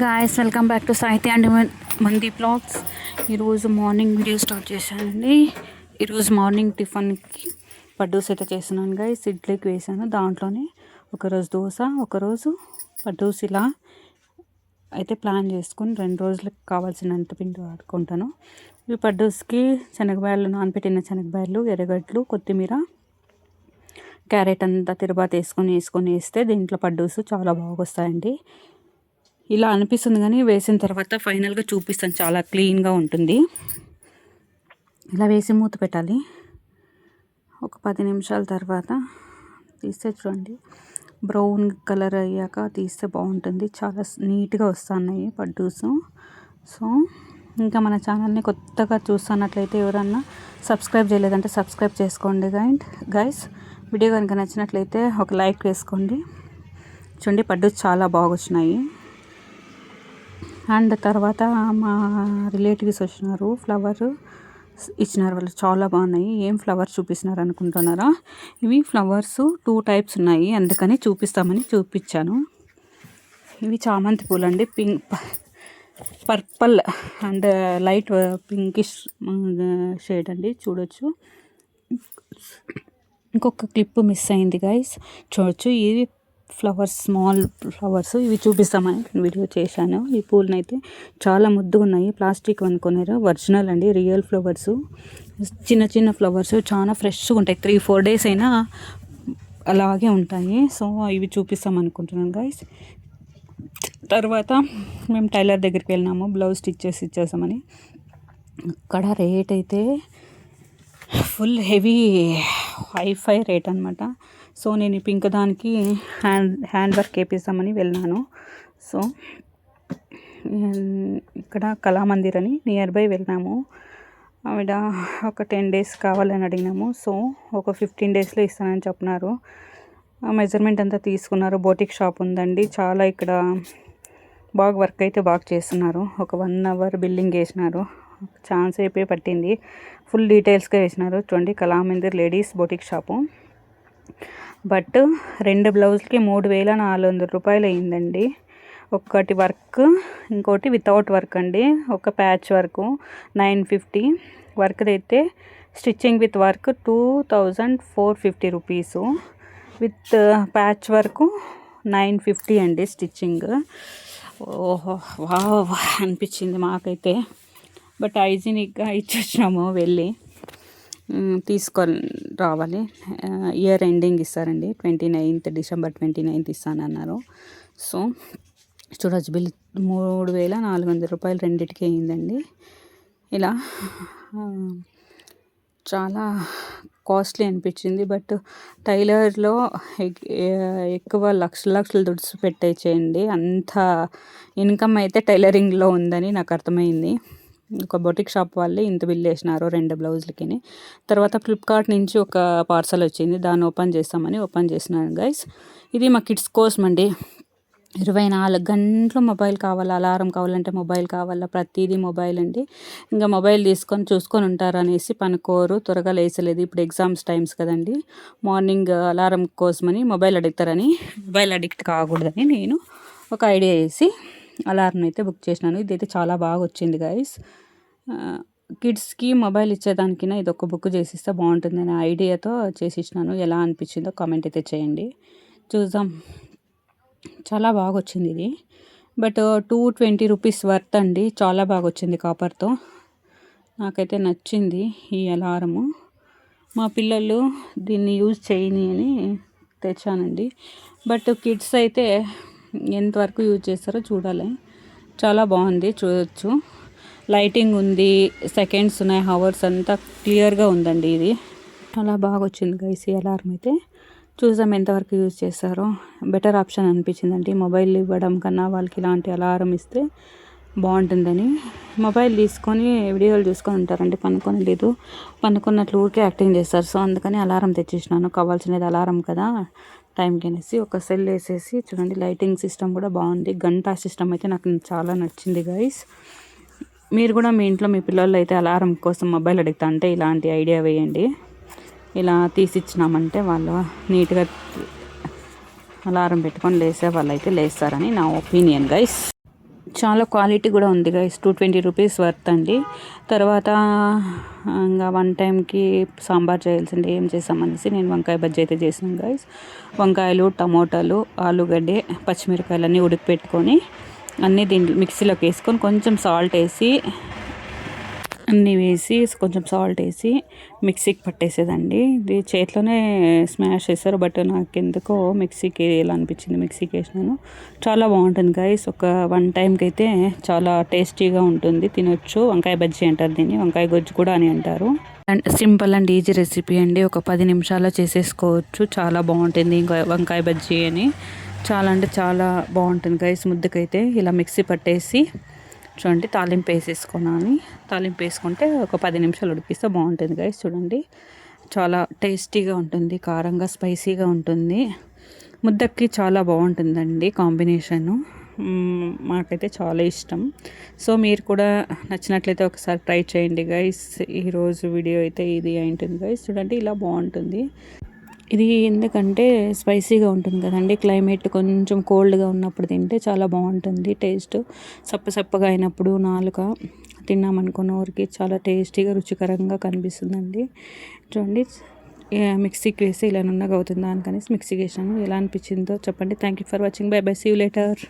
Guys welcome back to Sahithya and మంది blogs ఈరోజు morning video start చేశానండి. ఈరోజు మార్నింగ్ టిఫిన్కి పడ్డూస్ అయితే చేస్తున్నాను గాయస్ ఇడ్లీకి వేసాను దాంట్లోనే ఒకరోజు దోశ ఒకరోజు పడ్డూస్ ఇలా అయితే ప్లాన్ చేసుకుని రెండు రోజులకు కావాల్సినంత పిండి వాడుకుంటాను. ఈ పడ్డూస్కి శనగబాయలు నానబెట్టిన శనగబాయలు ఎర్రగడ్డలు కొత్తిమీర క్యారెట్ అంతా తిరుబాత వేసుకొని వేసుకొని వేస్తే దీంట్లో పడ్డూసు చాలా బాగా వస్తాయండి. ఇలా అనిపిస్తుంది కానీ వేసిన తర్వాత ఫైనల్గా చూపిస్తాను. చాలా క్లీన్గా ఉంటుంది. ఇలా వేసి మూత పెట్టాలి. ఒక పది నిమిషాల తర్వాత తీస్తే చూడండి. బ్రౌన్ కలర్ అయ్యాక తీస్తే బాగుంటుంది. చాలా నీట్గా వస్తున్నాయి పడ్డూస్. సో ఇంకా మన ఛానల్ని కొత్తగా చూస్తున్నట్లయితే ఎవరన్నా సబ్స్క్రైబ్ చేయలేదంటే సబ్స్క్రైబ్ చేసుకోండి గైండ్ గైస్. వీడియో కనుక నచ్చినట్లయితే ఒక లైక్ వేసుకోండి. చూడండి పడ్డూస్ చాలా బాగా వచ్చినాయి. అండ్ తర్వాత మా రిలేటివ్స్ వచ్చినారు. ఫ్లవర్ ఇచ్చినారు వాళ్ళు. చాలా బాగున్నాయి. ఏం ఫ్లవర్స్ చూపిస్తున్నారు అనుకుంటున్నారా? ఇవి ఫ్లవర్స్ టూ టైప్స్ ఉన్నాయి. అందుకని చూపిస్తామని చూపించాను. ఇవి చామంతి పూలు అండి pink purple and light pinkish shade అండి. చూడొచ్చు. ఇంకొక క్లిప్ మిస్ అయింది గైస్. చూడొచ్చు. ఇది ఫ్లవర్స్ స్మాల్ ఫ్లవర్స్ ఇవి చూపిస్తామని వీడియో చేశాను. ఈ పూలను అయితే చాలా ముద్దుగా ఉన్నాయి ప్లాస్టిక్ అనుకున్నారు ఒరిజినల్ అండి. Real flowers. చిన్న చిన్న ఫ్లవర్స్. చాలా ఫ్రెష్గా ఉంటాయి. త్రీ ఫోర్ డేస్ అయినా అలాగే ఉంటాయి. సో ఇవి చూపిస్తాం అనుకుంటున్నాను గైస్ తర్వాత మేము టైలర్ దగ్గరికి వెళ్ళినాము. బ్లౌజ్ స్టిచ్ చేసి ఇచ్చేసామని. అక్కడ రేట్ అయితే ఫుల్ హెవీ హైఫై రేట్ అనమాట సో నేను పింక్ దానికి హ్యాండ్ హ్యాండ్ వర్క్ వేపిస్తామని వెళ్ళాను సో ఇక్కడ కళామందిర్ అని నియర్ బై వెళ్ళినాము. ఆవిడ ఒక టెన్ డేస్ కావాలని అడిగినాము. సో ఒక ఫిఫ్టీన్ డేస్లో ఇస్తానని చెప్పినారు. మెజర్మెంట్ అంతా తీసుకున్నారు. బోటిక్ షాప్ ఉందండి. చాలా ఇక్కడ బాగా వర్క్ అయితే బాగా చేస్తున్నారు. ఒక వన్ అవర్ బిల్డింగ్ వేసినారు ఛాన్స్ అయిపోయి పట్టింది. ఫుల్ డీటెయిల్స్గా వేసినారు చూడండి Kalamandir ladies boutique shop. But రెండు బ్లౌజ్కి మూడు వేల నాలుగు వందల రూపాయలు అయిందండి. ఒకటి వర్క్ ఇంకోటి వితౌట్ వర్క్ అండి. ఒక patch work nine fifty. Work అయితే stitching with work two thousand four fifty rupees. With patch work nine fifty అండి స్టిచ్చింగ్ ఓహో వా అనిపించింది మాకైతే. బట్ హైజీనిక్గా ఇచ్చేసినాము వెళ్ళి. తీసుకొని రావాలి. ఇయర్ ఎండింగ్ ఇస్తారండి. Twenty ninth December twenty ninth ఇస్తానన్నారు. సో స్టోరేజ్ బిల్ మూడు వేల నాలుగు వందల రూపాయలు రెండింటికి అయిందండి. ఇలా చాలా కాస్ట్లీ అనిపించింది. బట్ టైలర్లో ఎక్కువ లక్షల లక్షలు దుడ్స్ పెట్టేసేయండి. అంత ఇన్కమ్ అయితే టైలరింగ్లో ఉందని నాకు అర్థమైంది. ఒక బొటిక్ షాప్ వాళ్ళే ఇంత బిల్ వేసినారు రెండు బ్లౌజులకి తర్వాత ఫ్లిప్కార్ట్ నుంచి ఒక పార్సల్ వచ్చింది. దాన్ని ఓపెన్ చేస్తామని ఓపెన్ చేసినాను గైస్ ఇది మా కిడ్స్ కోసం అండి. ఇరవై నాలుగు గంటలు మొబైల్ కావాలా అలారం కావాలంటే మొబైల్ కావాలా ప్రతిదీ మొబైల్ అండి. ఇంకా మొబైల్ తీసుకొని చూసుకొని ఉంటారు అనేసి పనుకోరు త్వరగా లేచలేదు. ఇప్పుడు ఎగ్జామ్స్ టైమ్స్ కదండి. మార్నింగ్ అలారం కోసమని మొబైల్ అడుగుతారని మొబైల్ అడిక్ట్ కాకూడదని నేను ఒక ఐడియా వేసి అలారం అయితే బుక్ చేసినాను. ఇదైతే చాలా బాగా వచ్చింది గైస్ కిడ్స్కి మొబైల్ ఇచ్చేదానికైనా ఇది ఒక బుక్ చేసిస్తే బాగుంటుందనే ఐడియాతో చేసి ఇచ్చినాను ఎలా అనిపించిందో కామెంట్ అయితే చేయండి. చూద్దాం. చాలా బాగా వచ్చింది ఇది. But two twenty rupees worth అండి. చాలా బాగా వచ్చింది కాపర్తో నాకైతే నచ్చింది ఈ అలారము. మా పిల్లలు దీన్ని యూజ్ చేయని అని తెచ్చానండి. బట్ కిడ్స్ అయితే ఎంతవరకు యూజ్ చేస్తారో చూడాలి. చాలా బాగుంది చూడొచ్చు. లైటింగ్ ఉంది సెకండ్స్ ఉన్నాయి హవర్స్ అంతా క్లియర్గా ఉందండి ఇది. చాలా బాగా వచ్చింది గైస్ ఈ అలారం అయితే. చూసాం ఎంతవరకు యూజ్ చేస్తారో. బెటర్ ఆప్షన్ అనిపించిందండి. మొబైల్ ఇవ్వడం కన్నా వాళ్ళకి ఇలాంటి అలారం ఇస్తే బాగుంటుందని. మొబైల్ తీసుకొని వీడియోలు చూసుకొని ఉంటారండి పనుకొని లేదు పనుకున్నట్లు ఊరికే యాక్టింగ్ చేస్తారు. సో అందుకని అలారం తెచ్చేసినాను. కావాల్సినది అలారం కదా. టైంకి అనేసి ఒక సెల్ వేసేసి చూడండి లైటింగ్ సిస్టమ్ కూడా బాగుంది. గంట సిస్టమ్ అయితే నాకు చాలా నచ్చింది గైస్ మీరు కూడా మీ ఇంట్లో మీ పిల్లలు అయితే అలారం కోసం మొబైల్ అడుగుతా అంటే ఇలాంటి ఐడియా వేయండి. ఇలా తీసిచ్చినామంటే వాళ్ళు నీట్గా అలారం పెట్టుకొని లేసే వాళ్ళు అయితే లేస్తారని నా ఒపీనియన్ గైస్ చాలా క్వాలిటీ కూడా ఉంది guys two twenty rupees worth అండి. తర్వాత ఇంకా వన్ టైంకి సాంబార్ చేయాల్సింది ఏం చేసామనేసి నేను వంకాయ బజ్జీ అయితే చేసాను గైస్ వంకాయలు టమోటాలు ఆలుగడ్డ పచ్చిమిరకాయలు అన్నీ ఉడికిపెట్టుకొని అన్నీ దీంట్లో మిక్సీలోకి వేసుకొని కొంచెం సాల్ట్ వేసి అన్నీ వేసి కొంచెం సాల్ట్ వేసి మిక్సీకి పట్టేసేదండి. ఇది చేతిలోనే స్మాష్ చేస్తారు బట్ నాకు ఎందుకో మిక్సీకి ఎలా అనిపించింది మిక్సీకి వేసినాను. చాలా బాగుంటుంది గైస్ ఒక వన్ టైంకి అయితే చాలా టేస్టీగా ఉంటుంది. తినొచ్చు. వంకాయ బజ్జీ అంటారు దీన్ని. వంకాయ గొజ్జు కూడా అని అంటారు. And simple and easy recipe అండి. ఒక పది నిమిషాల్లో చేసేసుకోవచ్చు. చాలా బాగుంటుంది ఇంకా వంకాయ బజ్జీ అని. చాలా అంటే చాలా బాగుంటుంది గైస్ ముద్దకైతే ఇలా మిక్సీ పట్టేసి చూడండి తాలింపు వేసేసుకున్నాను. తాలింపు వేసుకుంటే ఒక పది నిమిషాలు ఉడికిస్తే బాగుంటుంది గైస్ చూడండి. చాలా టేస్టీగా ఉంటుంది కారంగా స్పైసీగా ఉంటుంది. ముద్దకి చాలా బాగుంటుందండి కాంబినేషను. మాకైతే చాలా ఇష్టం. సో మీరు కూడా నచ్చినట్లయితే ఒకసారి ట్రై చేయండి గైస్ ఈరోజు వీడియో అయితే ఇది అయింటుంది గైస్ చూడండి ఇలా బాగుంటుంది. ఇది ఎందుకంటే స్పైసీగా ఉంటుంది కదండి. క్లైమేట్ కొంచెం కోల్డ్గా ఉన్నప్పుడు తింటే చాలా బాగుంటుంది టేస్ట్. సప్ప సప్పగా అయినప్పుడు నాలుక తిన్నామనుకో నోరుకి చాలా టేస్టీగా రుచికరంగా కనిపిస్తుందండి. చూడండి. మిక్సీకి వేసి ఇలా నున్నగా అవుతుంది దానికనేసి మిక్సీకి వేసాను ఎలా అనిపించిందో చెప్పండి. Thank you for watching. Bye bye. See you later.